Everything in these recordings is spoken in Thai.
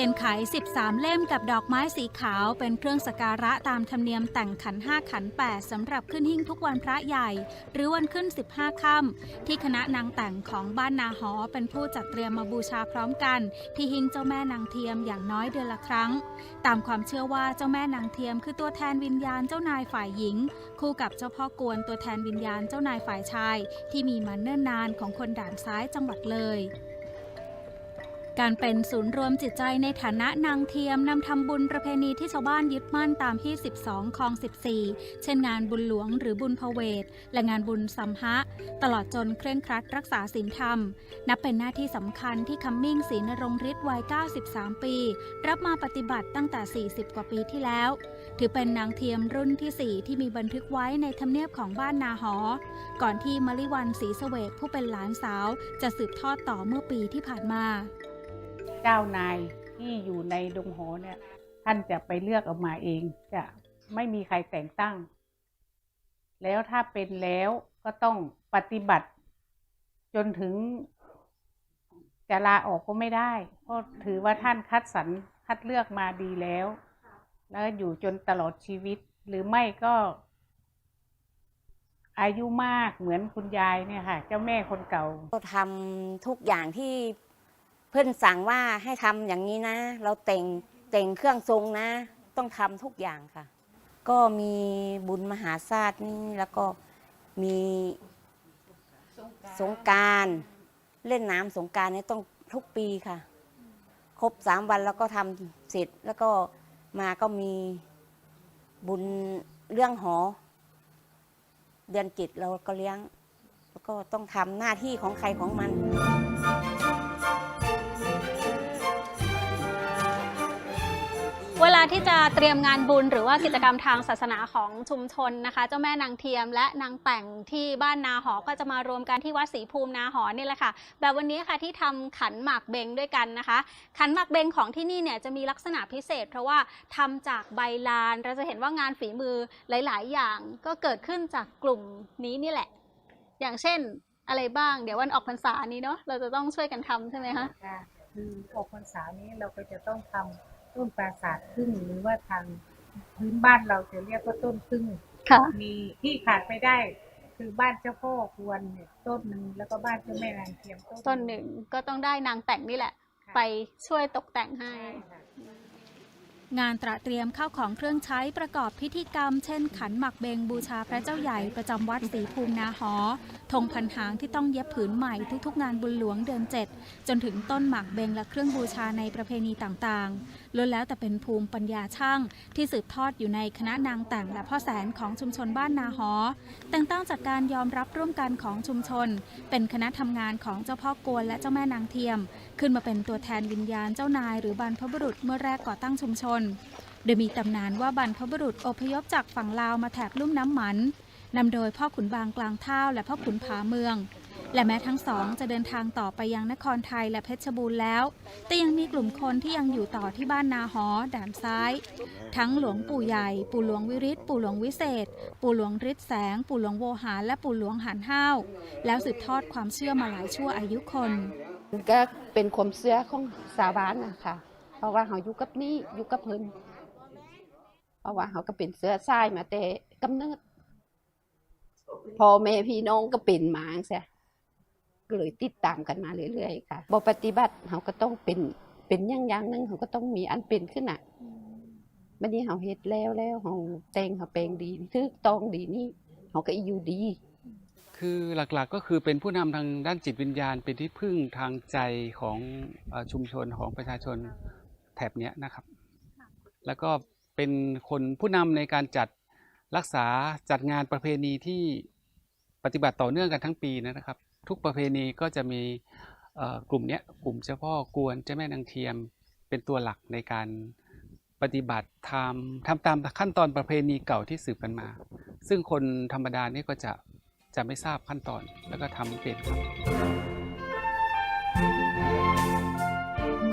ทียนไข 13 เล่มกับดอกไม้สีขาวเป็นเครื่องสกการะตามธรรมเนียมแต่งขัน5ขัน8สำหรับขึ้นหิ้งทุกวันพระใหญ่ หรือวันขึ้น 15 ค่ำที่คณะนางแต่งของบ้านนาหอเป็นผู้จัดเตรียมมาบูชาพร้อมกัน ที่หิ้งเจ้าแม่นางเทียมอย่างน้อยเดือนละครั้ง ตามความเชื่อว่าเจ้าแม่นางเทียม คือตัวแทนวิญญาณเจ้านายฝ่ายหญิง คู่กับเจ้าพ่อกวนตัวแทนวิญญาณเจ้านายฝ่ายชาย ที่มีมาเนิ่นนานของคนด่านซ้ายจังหวัดเลย การเป็นศูนย์รวมจิตใจในฐานะนางเทียมนำทำบุญประเพณีที่ชาวบ้านยึดมั่นตามที่ 12คลอง 14 เช่นงานบุญหลวงหรือบุญพเวทและงานบุญสัมภะตลอดจนเคร่งครัดรักษาศีลธรรม นับเป็นหน้าที่สำคัญที่คัมมิ่งศรีนรงฤทธิ์วัย 93 ปี รับมาปฏิบัติตั้งแต่ 40 กว่าปีที่แล้ว ถือเป็นนางเทียมรุ่นที่ 4 ที่มีบันทึกไว้ในทำเนียบของบ้านนาหอ ก่อนที่มลิวันศรีเสวกผู้เป็นหลานสาว จะสืบทอดต่อเมื่อปีที่ผ่านมา เจ้านายที่อยู่ในดงหอเนี่ย ท่านจะไปเลือกออกมาเอง จะไม่มีใครแต่งตั้ง แล้วถ้าเป็นแล้วก็ต้องปฏิบัติ จนถึงจะลาออกก็ไม่ได้เพราะถือว่าท่านคัดสรรคัดเลือกมาดีแล้ว แล้วอยู่จนตลอดชีวิตหรือไม่ก็ อายุมากเหมือนคุณยายเนี่ยค่ะ เจ้าแม่คนเก่า เราทำทุกอย่างที่ พื่อนสั่งว่าให้ทำอย่างนี้นะ เราแต่งแต่งเครื่องทรงนะ ต้องทำทุกอย่างค่ะ ก็มีบุญมหาศาสตร์นี่แล้วก็มีสงกรารเล่นน้ำสงการนี่ต้องทุกปีค่ะ ครบสามวันแล้วก็ทำเสร็จแล้วก็มาก็มีบุญเรื่องหอ เดือนจิตเราก็เลี้ยง แล้วก็ต้องทำหน้าที่ของใครของมัน ลาที่จะเตรียมงานบุญหรือว่ากิจกรรมทางศาสนาของชุมชนนะคะ เจ้าแม่นางเทียมและนางแต่งที่บ้านนาหอก็จะมารวมกันที่วัดศรีภูมินาหอนี่แหละค่ะ แบบวันนี้ค่ะที่ทำขันหมากเบงด้วยกันนะคะ ขันหมากเบงของที่นี่เนี่ยจะมีลักษณะพิเศษ เพราะว่าทำจากใบลานเราจะเห็นว่างานฝีมือหลาย ๆ อย่างก็เกิดขึ้นจากกลุ่มนี้นี่แหละ อย่างเช่นอะไรบ้าง เดี๋ยววันออกพรรษานี้เนาะเราจะต้องช่วยกันทำใช่ไหมคะค่ะคือออกพรรษานี้เราก็จะต้องทำ ต้นปราสาทพึ่งหรือว่าทางพื้นบ้านเราจะเรียกว่าต้นพึ่งค่ะ มีที่ขาดไม่ได้คือบ้านเจ้าพ่อกวนเนี่ยต้นหนึ่งแล้วก็บ้านเจ้าแม่นางเทียมต้นหนึ่งก็ต้องได้นางแต่งนี่แหละ ไปช่วยตกแต่งให้ ใช่ค่ะ งานตระเตรียมข้าวของเครื่องใช้ประกอบพิธีกรรม เช่น ขันหมักเบงบูชาพระเจ้าใหญ่ประจำวัดศรีภูมินาหอธงพันหางที่ต้องเย็บผืนใหม่ทุกๆ งานบุญหลวงเดือน7จนถึงต้นหมักเบงและเครื่องบูชาในประเพณีต่างๆล้วนแล้วแต่เป็นภูมิปัญญาช่าง ที่สืบทอดอยู่ในคณะนางแต่งและพ่อแสนของชุมชนบ้านนาหอ แต่งตั้งจัดการยอมรับร่วมกันของชุมชน เป็นคณะทำงานของเจ้าพ่อกวนและเจ้าแม่นางเทียม ขึ้นมาเป็นตัวแทนวิญญาณเจ้านาย หรือบรรพบุรุษเมื่อแรกก่อตั้งชุมชนโดยมีตำนานว่าบรรพบุรุษอพยพจากฝั่งลาวมาแถบลุ่มน้ำหมันนำโดยพ่อขุนบางกลางเท่าและพ่อขุนผาเมือง และแม้ทั้งสองจะเดินทางต่อไปยังนครไทยและเพชรบูรณ์แล้ว แต่ยังมีกลุ่มคนที่ยังอยู่ต่อที่บ้านนาหอด่านซ้าย ทั้งหลวงปู่ใหญ่ ปู่หลวงวิริศปู่หลวงวิเศษ ปู่หลวงฤทธิ์แสง ปู่หลวงโวหารและปู่หลวงหันห้าวแล้วสืบทอดความเชื่อมาหลายชั่วอายุคนก็เป็นความเชื่อของสาวบ้านนะคะ เพราะว่าเขาอยู่กับนี่อยู่กับเพิ่นเพราะว่าเขาก็เป็นเสื้อทรายมาแต่กำเนิดพอแม่พี่น้องก็เป็นมางเสียก็เลยติดตามกันมาเรื่อยๆค่ะบปฏิบัติเขาก็ต้องเป็นเป็นอย่างอย่างหนึ่งเขาก็ต้องมีอันเป็นขึ้นอะบัดนี้เขาเฮ็ดแล้วแล้วเขาแต่งเขาแปลงดีคือตองดีนี่เขาก็อยู่ดี คือหลักๆก็คือเป็นผู้นำทางด้านจิตวิญญาณ เป็นที่พึ่งทางใจของชุมชนของประชาชน แถบเนี้ยนะครับ แล้วก็เป็นคนผู้นำในการจัดรักษาจัดงานประเพณีที่ปฏิบัติต่อเนื่องกันทั้งปีนะครับ ทุกประเพณีก็จะมีกลุ่มนี้กลุ่มเจ้าพ่อกวนเจ้าแม่นางเทียม เป็นตัวหลักในการปฏิบัติทำทำตามขั้นตอนประเพณีเก่าที่สืบกันมา ซึ่งคนธรรมดานี่ก็จะจะไม่ทราบขั้นตอนแล้วก็ทำไม่เป็นครับ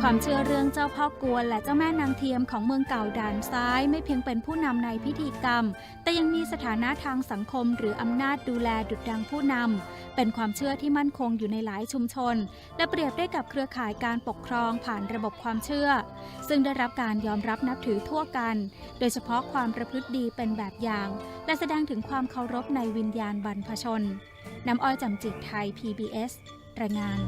ความเชื่อเรื่องเจ้าพ่อกวนและเจ้าแม่นางเทียมของเมืองเก่าด่านซ้าย ไม่เพียงเป็นผู้นำในพิธีกรรม แต่ยังมีสถานะทางสังคมหรืออำนาจดูแลดุจดังผู้นำเป็นความเชื่อที่มั่นคงอยู่ในหลายชุมชน และเปรียบได้กับเครือข่ายการปกครองผ่านระบบความเชื่อ ซึ่งได้รับการยอมรับนับถือทั่วกัน โดยเฉพาะความประพฤติดีเป็นแบบอย่าง และแสดงถึงความเคารพในวิญญาณบรรพชนน้ำอ้อยจำจิตไทย PBS รายงาน